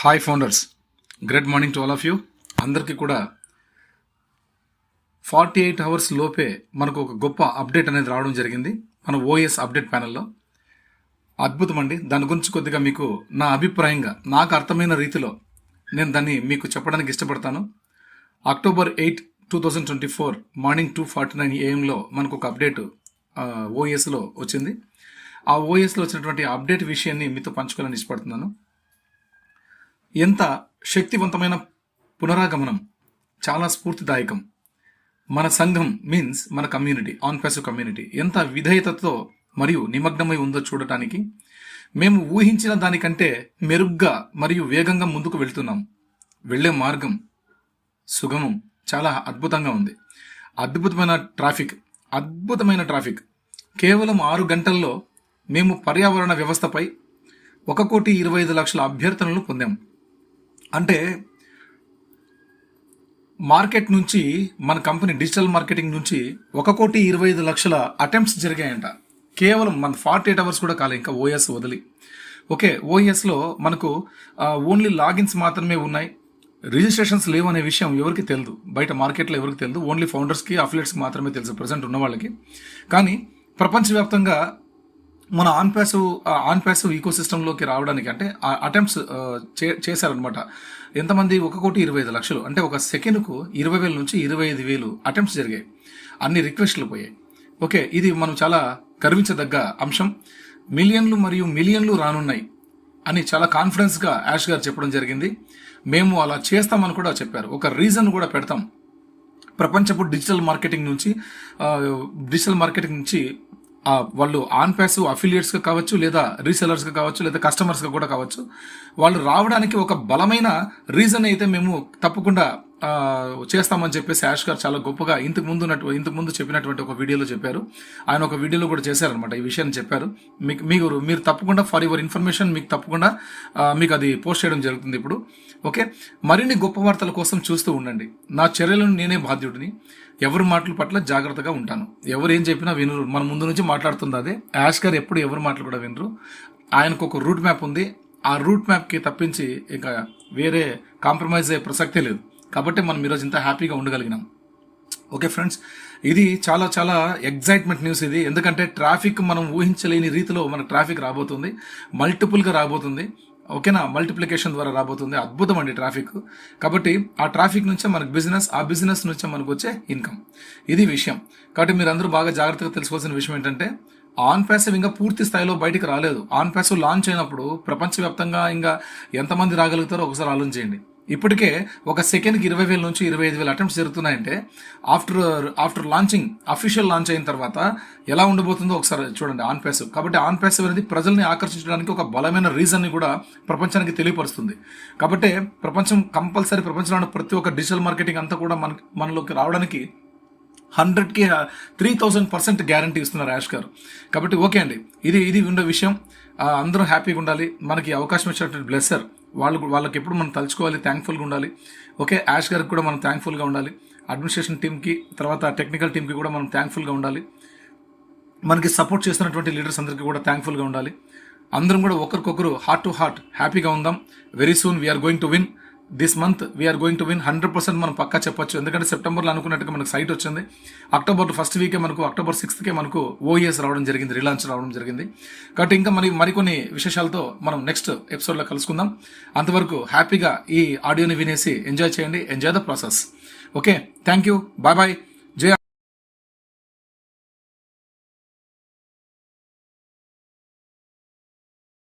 Hi founders great morning to all of you అందరికీ కూడా forty eight hours లోపే మనకు ఒక గొప్ప అప్డేట్ అనేది రావడం జరిగింది. మన ఓఎస్ అప్డేట్ ప్యానల్లో అద్భుతం అండి. దాని గురించి కొద్దిగా మీకు నా అభిప్రాయంగా నాకు అర్థమైన రీతిలో నేను దాన్ని మీకు చెప్పడానికి ఇష్టపడతాను. October eight two thousand twenty four morning two forty nine ఏఎంలో మనకు ఒక అప్డేట్ ఓఎస్లో వచ్చింది. ఆ ఓఎస్లో వచ్చినటువంటి అప్డేట్ విషయాన్ని మీతో పంచుకోవాలని ఇష్టపడుతున్నాను. ఎంత శక్తివంతమైన పునరాగమనం చాలా స్ఫూర్తిదాయకం. మన సంఘం మీన్స్ మన కమ్యూనిటీ ఆన్ ప్యాసివ్ కమ్యూనిటీ ఎంత విధేయతతో మరియు నిమగ్నమై ఉందో చూడటానికి మేము ఊహించిన దానికంటే మెరుగ్గా మరియు వేగంగా ముందుకు వెళ్తున్నాం. వెళ్ళే మార్గం సుగమం చాలా అద్భుతంగా ఉంది. అద్భుతమైన ట్రాఫిక్ అద్భుతమైన ట్రాఫిక్ కేవలం ఆరు గంటల్లో మేము పర్యావరణ వ్యవస్థపై ఒక కోటి ఇరవై ఐదు లక్షల అభ్యర్థనలు పొందాం. అంటే మార్కెట్ నుంచి మన కంపెనీ డిజిటల్ మార్కెటింగ్ నుంచి ఒక కోటి ఇరవై ఐదు లక్షల అటెంప్ట్స్ జరిగాయంట. కేవలం మన ఫార్టీ ఎయిట్ అవర్స్ కూడా కాలే ఇంకా ఓఎస్ వదిలి. ఓకే ఓఎస్లో మనకు ఓన్లీ లాగిన్స్ మాత్రమే ఉన్నాయి. రిజిస్ట్రేషన్స్ లేవు అనే విషయం ఎవరికి తెలియదు బయట మార్కెట్లో ఎవరికి తెలియదు ఓన్లీ ఫౌండర్స్కి అఫిలేట్స్కి మాత్రమే తెలుసు ప్రజెంట్ ఉన్న వాళ్ళకి. కానీ ప్రపంచవ్యాప్తంగా మన on passive on passive eco సిస్టంలోకి రావడానికి అంటే అటెంప్ట్స్ చేశారనమాట ఎంతమంది? ఒక కోటి ఇరవై ఐదు లక్షలు. అంటే ఒక సెకండ్కు ఇరవై వేల నుంచి ఇరవై ఐదు వేలు అటెంప్ట్స్ జరిగాయి. అన్ని రిక్వెస్ట్లు పోయాయి. ఓకే ఇది మనం చాలా గర్వించదగ్గ అంశం. మిలియన్లు మరియు మిలియన్లు రానున్నాయి అని చాలా కాన్ఫిడెన్స్గా యాష్ గారు చెప్పడం జరిగింది. మేము అలా చేస్తామని కూడా చెప్పారు. ఒక రీజన్ కూడా పెడతాం. ప్రపంచపు డిజిటల్ మార్కెటింగ్ నుంచి డిజిటల్ మార్కెటింగ్ నుంచి వాళ్ళు ఆన్ ప్యాసివ్ అఫిలియేట్స్గా కావచ్చు లేదా రీసెలర్స్గా కావచ్చు లేదా కస్టమర్స్గా కూడా కావచ్చు వాళ్ళు రావడానికి ఒక బలమైన రీజన్ అయితే మేము తప్పకుండా చేస్తామని చెప్పేసి యాష్ గారు చాలా గొప్పగా ఇంతకు ముందు ఇంతకు ముందు చెప్పినటువంటి ఒక వీడియోలో చెప్పారు. ఆయన ఒక వీడియోలో కూడా చేశారనమాట ఈ విషయాన్ని చెప్పారు. మీకు మీరు మీరు తప్పకుండా ఫర్ యువర్ ఇన్ఫర్మేషన్ మీకు తప్పకుండా మీకు అది పోస్ట్ చేయడం జరుగుతుంది ఇప్పుడు. ఓకే? మరిన్ని గొప్ప వార్తల కోసం చూస్తూ ఉండండి. నా చర్యలను నేనే బాధ్యుడిని. ఎవరి మాటల పట్ల జాగ్రత్తగా ఉంటాను. ఎవరు ఏం చెప్పినా వినరు. మన ముందు నుంచి మాట్లాడుతుంది అదే. యాష్ గారు ఎప్పుడు ఎవరి మాటలు కూడా వినరు. ఆయనకు ఒక రూట్ మ్యాప్ ఉంది. ఆ రూట్ మ్యాప్కి తప్పించి ఇక వేరే కాంప్రమైజ్ అయ్యే ప్రసక్తే లేదు. కాబట్టి మనం ఈరోజు ఇంత హ్యాపీగా ఉండగలిగినాం. ఓకే ఫ్రెండ్స్ ఇది చాలా చాలా ఎగ్జైట్మెంట్ న్యూస్ ఇది. ఎందుకంటే ట్రాఫిక్ మనం ఊహించలేని రీతిలో మన ట్రాఫిక్ రాబోతుంది. మల్టిపుల్గా రాబోతుంది. ఓకేనా? మల్టిప్లికేషన్ ద్వారా రాబోతుంది. అద్భుతం అండి ట్రాఫిక్. కాబట్టి ఆ ట్రాఫిక్ నుంచే మనకు బిజినెస్ ఆ బిజినెస్ నుంచే మనకు వచ్చే ఇన్కమ్ ఇది విషయం. కాబట్టి మీరు అందరూ బాగా జాగ్రత్తగా తెలుసుకోవాల్సిన విషయం ఏంటంటే ఆన్ ప్యాసివ్ ఇంకా పూర్తి స్థాయిలో బయటికి రాలేదు. ఆన్ ప్యాసివ్ లాంచ్ అయినప్పుడు ప్రపంచవ్యాప్తంగా ఇంకా ఎంతమంది రాగలుగుతారో ఒకసారి ఆలోచించేయండి. ఇప్పటికే ఒక సెకండ్కి ఇరవై వేల నుంచి ఇరవై ఐదు వేల attempts జరుగుతున్నాయంటే after after launching official launch అయిన తర్వాత ఎలా ఉండబోతుందో ఒకసారి చూడండి ఆన్ ప్యాసివ్. కాబట్టి ఆన్ ప్యాసివ్ అనేది ప్రజల్ని ఆకర్షించడానికి ఒక బలమైన రీజన్ని కూడా ప్రపంచానికి తెలియపరుస్తుంది. కాబట్టి ప్రపంచం కంపల్సరీ ప్రపంచంలో ఉన్న ప్రతి ఒక్క డిజిటల్ మార్కెటింగ్ అంతా కూడా మన మనలోకి రావడానికి హండ్రెడ్కి త్రీ థౌజండ్ పర్సెంట్ గ్యారంటీ ఇస్తున్నారు యాష్ గారు. కాబట్టి ఓకే అండి ఇది ఇది ఉండే విషయం. అందరూ హ్యాపీగా ఉండాలి. మనకి అవకాశం ఇచ్చినటువంటి బ్లెస్సర్ వాళ్ళు వాళ్ళకి ఎప్పుడు మనం తలుచుకోవాలి థ్యాంక్ఫుల్గా ఉండాలి. ఓకే యాష్ గారికి కూడా మనం థ్యాంక్ఫుల్గా ఉండాలి. అడ్మినిస్ట్రేషన్ టీమ్కి తర్వాత టెక్నికల్ టీమ్కి కూడా మనం థ్యాంక్ఫుల్గా ఉండాలి. మనకి సపోర్ట్ చేస్తున్నటువంటి లీడర్స్ అందరికీ కూడా థ్యాంక్ఫుల్గా ఉండాలి. అందరం కూడా ఒకరికొకరు హార్ట్ టు హార్ట్ హ్యాపీగా ఉందాం. Very soon we are going to win this month we are going to win hundred percent మనం పక్కా చెప్పొచ్చు. ఎందుకంటే సెప్టెంబర్లో అనుకున్నట్టుగా మనకు సైట్ వచ్చింది. అక్టోబర్ ఫస్ట్ వీకే మనకు అక్టోబర్ సిక్స్త్కే మనకు ఓఎస్ రావడం జరిగింది రిలాంచ్ రావడం జరిగింది. కాబట్టి ఇంకా మరి మరికొన్ని విశేషాలతో మనం నెక్స్ట్ ఎపిసోడ్లో కలుసుకుందాం. అంతవరకు హ్యాపీగా ఈ ఆడియోని వినేసి ఎంజాయ్ చేయండి. Enjoy the process okay thank you bye bye